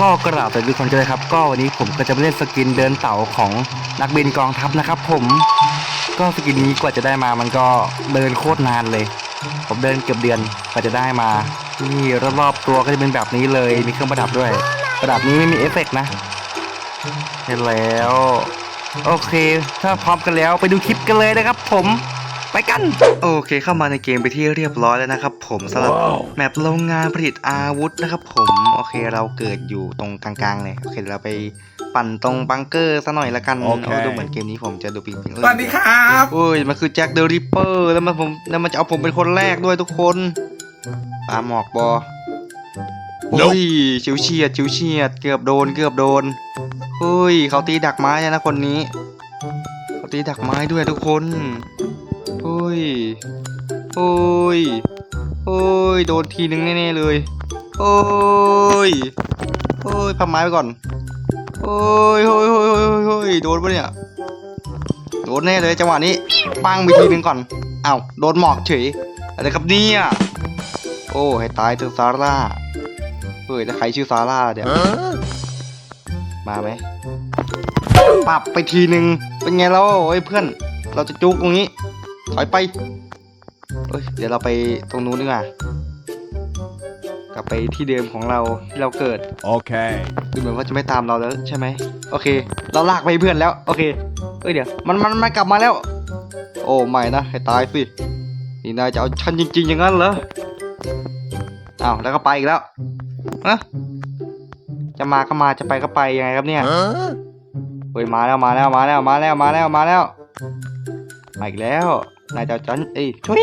ก็กราบสวัสดีคนกันเลยครับ ก็วันนี้ผมก็จะมาเล่นสกินเดินเต่าของนักบินกองทัพนะครับ ผมก็สกินนี้กว่าจะได้มามันก็เดินโคตรนานเลย ผมเดินเกือบเดือนกว่าจะได้มานี่รอบๆตัวก็จะเป็นแบบนี้เลยมีเครื่องประดับด้วย ประดับนี้ไม่มีเอฟเฟกต์นะเห็นแล้ว โอเค ถ้าพร้อมกันแล้วไปดูคลิปกันเลยนะครับผม ไปกัน โอเคเข้ามาในเกมไปที่เรียบร้อยแล้วนะครับผมสำหรับแมปโรงงานผลิตอาวุธนะครับผมโอเคเราเกิดอยู่ตรงกลางๆเลยโอเคเราไปปั่นตรงบังเกอร์ซะหน่อยละกันโอเคโดูเหมือนเกมนี้ผมจะดูปิงปิงสวัสดีครับโอ้ยมันคือแจ็คเดอะริปเปอร์แล้วมันผมแล้วมันจะเอาผมเป็นคนแรกด้วยทุกคนปาหมอกบอโอ้ยชิวเฉียดชิวเฉียดเกือบโดนเกือบโดนเฮ้ยเขาตีดักไม้นะคนนี้เขาตีดักไม้ด้วยทุกคนเฮ้ ยเฮ้ยโอ้ยโดนทีนึงแน่ๆเลย โอ้ยโอ้ยพับไม้ไปก่อน โอ้ยโอ้ยโอ้ยโอ้ยโอ้ยโดนปะเนี่ย โดนแน่เลยจังหวะนี้ ปังไปทีนึงก่อน อ้าวโดนหมอกเฉย อะไรครับเนี่ยโอ้ให้ตายเถอซาร่า เฮ้ยแล้วใครชื่อซาร่าเดี๋ยวมาไหมปรับไปทีนึง เป็นไงแล้วโอ้ยเพื่อน เราจะจุกตรงนี้ อยไปเอ้ยเดี๋ยวเราไปตรงนู้นดีกว่ากลับไปที่เดิมของเราที่เราเกิด Okay. ดูเหมือนว่าจะไม่ตามเราแล้วใช่ไหมโอเค เราลากไปเพื่อนแล้ว โอเคเอ้ยเดี๋ยวมันมันมันกลับมาแล้ว โอ้ไม่นะให้ตายสินี่นายจะเอาฉันจริง ๆ อย่างนั้นเหรออ้าวแล้วก็ไปอีกแล้วฮะจะมาก็มาจะไปก็ไปยังไงครับเนี่ย Huh? เฮ้ยมาแล้วมาแล้วมาแล้วมาแล้วมาแล้วมาแล้วมาอีกแล้ว นายจะเอาฉันเอ้ยช่วย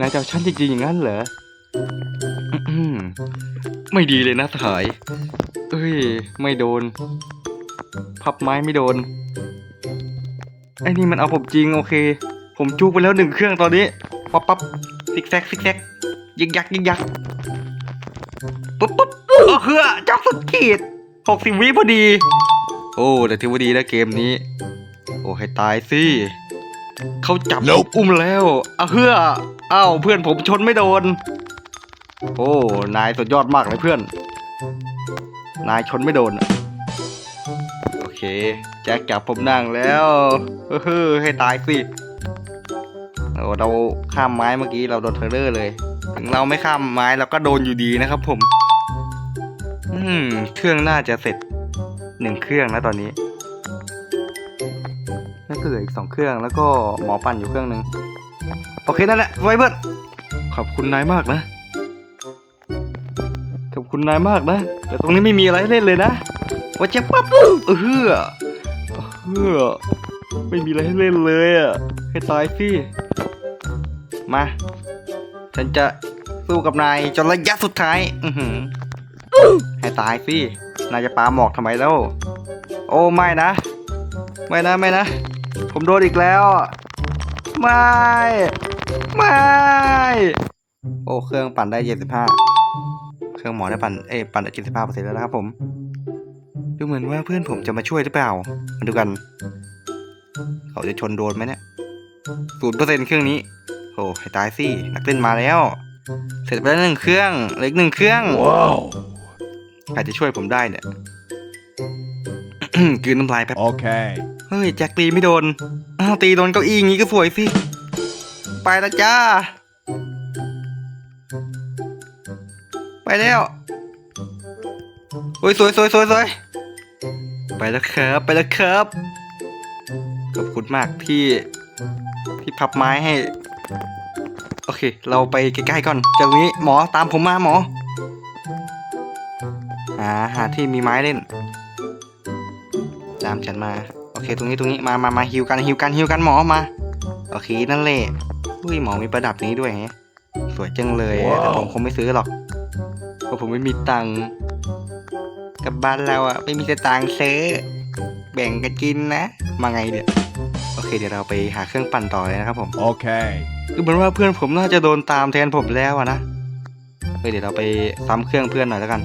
นายจะเอาฉันจริงๆอย่างนั้นเหรอไม่ดีเลยนะสหาย เอ้ย ไม่โดน พับไม้ไม่โดน ไอ้นี่มันเอาผมจริงโอเค ผมจูกไปแล้วหนึ่งเครื่องตอนนี้ ปั๊บปั๊บซิกแซกซิกแซกยิกยักยิกยักปุ๊บปุ๊บโอ้เฮือจอกสุดขีดหกสิบวิพอดี โอ้แต่ถือว่าดีนะเกมนี้ โอ้ให้ตายสิ เขาจับ Nope อุ้มแล้วอะเฮืออ้าวเพื่อนผมชนไม่โดน โอ้นายสุดยอดมากเลยเพื่อน นายชนไม่โดนอะโอเคแจ็คจับผมนั่งแล้วเฮ้อให้ตายสิโอ้เราข้ามไม้เมื่อกี้เราโดนเทเลอร์เลยถึงเราไม่ข้ามไม้เราก็โดนอยู่ดีนะครับ ผม อืม เครื่องน่าจะเสร็จหนึ่งเครื่องแล้วตอนนี้ เหลืออีกสองเครื่อง แล้วก็หมอปั่นอยู่เครื่องหนึ่งโอเคนั่นแหละไว้เพื่อนขอบคุณนายมากนะ ขอบคุณนายมากนะ แต่ตรงนี้ไม่มีอะไรเล่นเลยนะว่าจะปั๊บเออเฮือเฮือไม่มีอะไรให้เล่นเลยอะให้ตายสิมา ฉันจะสู้กับนายจนระยะสุดท้าย อือหือให้ตายสินายจะปาหมอกทำไมแล้ว โอ้ไม่นะ ไม่นะไม่นะ ผมโดนอีกแล้ว ไม่ ไม่ โอ้เครื่องปั่นได้เจ็ดสิบห้าเครื่องหมอได้ปั่นเอ้ยปั่นได้เจ็ดสิบห้าเปอร์เซ็นต์แล้วนะครับผม ดูเหมือนว่าเพื่อนผมจะมาช่วยหรือเปล่า มาดูกัน เขาจะชนโดนไหมเนี่ยศูนย์เปอร์เซ็นต์เครื่องนี้โอ้ให้ตายสินักเล่นมาแล้ว เสร็จไปแล้วหนึ่งเครื่องเหลืออีกหนึ่งเครื่อง Wow. ใครจะช่วยผมได้เนี่ยกลืนน้ำลายแป๊บ Okay. เฮ้ยแจ็คตีไม่โดน อ้าวตีโดนเก้าอี้งี้ก็สวยสิ ไปล้วจ้า ไปแล้วโอ้ยสวยสวยสวยสวยไปแล้วครับไปแล้วครับขอบคุณมากที่ที่พับไม้ให้ โอเค เราไปใกล้ๆก่อนจากนี้หมอตามผมมาหมอหาหาที่มีไม้เล่น ตามฉันมา เคตรงนี้ตรงนี้มามามาฮิวกันฮิวกันฮิวกันหมอมาโอเคนั่นแหละอุ้ยหมอมีประดับนี้ด้วยไงสวยจังเลยอะแต่ผมคงไม่ซื้อหรอกเพราะผมไม่มีตังค์กับบ้านเราอะไม่มีสตางค์ซื้อแบ่งกันกินนะมาไงเนี่ยโอเคเดี๋ยวเราไปหาเครื่องปั่นต่อเลยนะครับผม Okay. ดูเหมือนว่าเพื่อนผมน่าจะโดนตามแทนผมแล้วอะนะเฮ้ยเดี๋ยวเราไปซ้ำเครื่องเพื่อนหน่อยแล้วกัน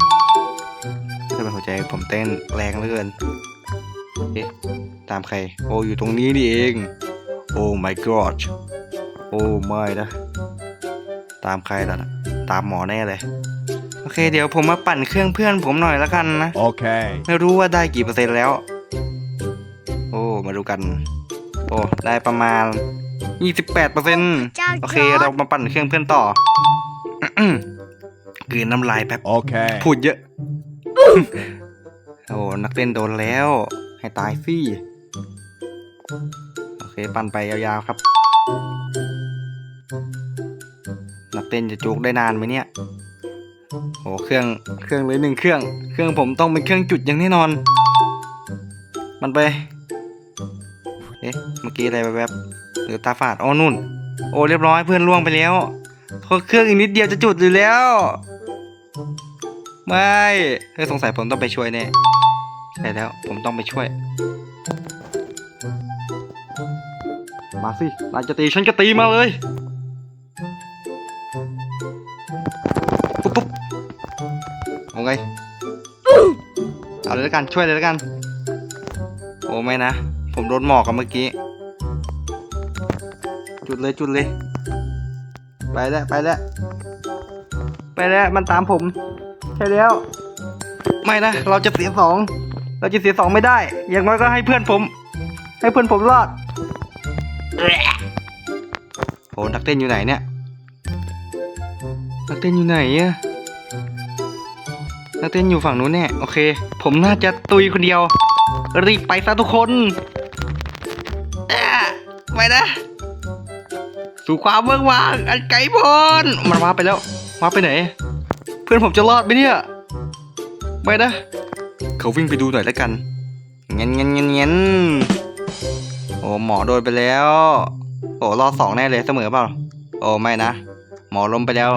เพื่อนเป็นหัวใจผมเต้นแรงเหลือเกินเอ๊ะ ตามใคร โอ้อยู่ตรงนี้นี่เอง โอ้ my god โอ้ไม่นะ ตามใครล่ะนะตามหมอแน่เลย โอเค เดี๋ยวผมมาปั่นเครื่องเพื่อนผมหน่อยละกันนะ Okay. ไม่รู้ว่าได้กี่เปอร์เซ็นต์แล้ว โอ้ มาดูกัน โอ้ ได้ประมาณ 28เปอร์เซ็นต์เจ้าโอเคจอร์จเรามาปั่นเครื่องเพื่อนต่อกลืนน้ำลายแป๊บ Okay. พูดเยอะ โอ้ นักเล่นโดนแล้ว ให้ตายสิ โอเค ปั่นไปยาวๆครับ นักเต้นจะจุกได้นานไหมเนี่ยโอ้เครื่องเครื่องเลยหนึ่งเครื่อง เครื่องผมต้องเป็นเครื่องจุดอย่างแน่นอน มันไปเอ๊ะเมื่อกี้อะไรแวบๆหรือตาฝาดอ๋อนู่น โอ้เรียบร้อยเพื่อนล่วงไปแล้วเครื่องอีกนิดเดียวจะจุดอยู่แล้ว ไม่เฮ้สงสัยผมต้องไปช่วยแน่ใช่แล้วผมต้องไปช่วย มาสินายจะตีฉันก็ตีมาเลยปุ๊บปุ๊บเอาไงเอาเลยแล้วกันช่วยเลยแล้วกัน โอ้ไม่นะ ผมโดนหมอกกับเมื่อกี้ จุดเลยจุดเลย ไปแล้วไปแล้วไปแล้วมันตามผม ใช่แล้ว ไม่นะ เราจะเสียสอง เราจะเสียสองไม่ได้ อย่างน้อยก็ให้เพื่อนผม ให้เพื่อนผมรอด โหนักเต้นอยู่ไหนเนี่ย นักเต้นอยู่ไหนอะนักเต้นอยู่ฝั่งนู้นแน่โอเค ผมน่าจะตุยคนเดียว รีบไปซะทุกคนไปนะ สู่ความเมืองวางอันไกลโพ้นมันมาไปแล้วมาไปไหน เพื่อนผมจะรอดไหมเนี่ยไม่นะ เขาวิ่งไปดูหน่อยแล้วกันเงี้ยเงี้ยเงี้ยเงี้ย อ้หมอโดนไปแล้ว โอ้รอดสองแน่เลยเสมอเปล่า โอ้ไม่นะ หมอล้มไปแล้ว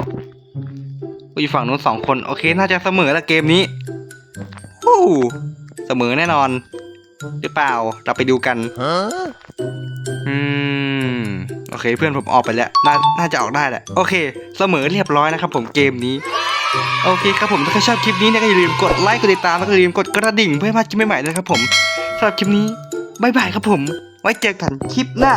อยู่ฝั่งนู้นสองคน โอเค น่าจะเสมอละเกมนี้ฮู้เสมอแน่นอน หรือเปล่า เราไปดูกัน Huh? อืม โอเค เพื่อนผมออกไปแล้ว น่า น่าจะออกได้แหละ โอเค เสมอเรียบร้อยนะครับผมเกมนี้ โอเคครับผม ถ้าใครชอบคลิปนี้เนี่ยก็อย่าลืมกดไลค์ กดติดตาม แล้วก็อย่าลืมกดกระดิ่งเพื่อไม่พลาดคลิปใหม่ๆนะครับผมสำหรับคลิปนี้ บ๊ายบายครับผม ไว้เจอกันคลิปหน้า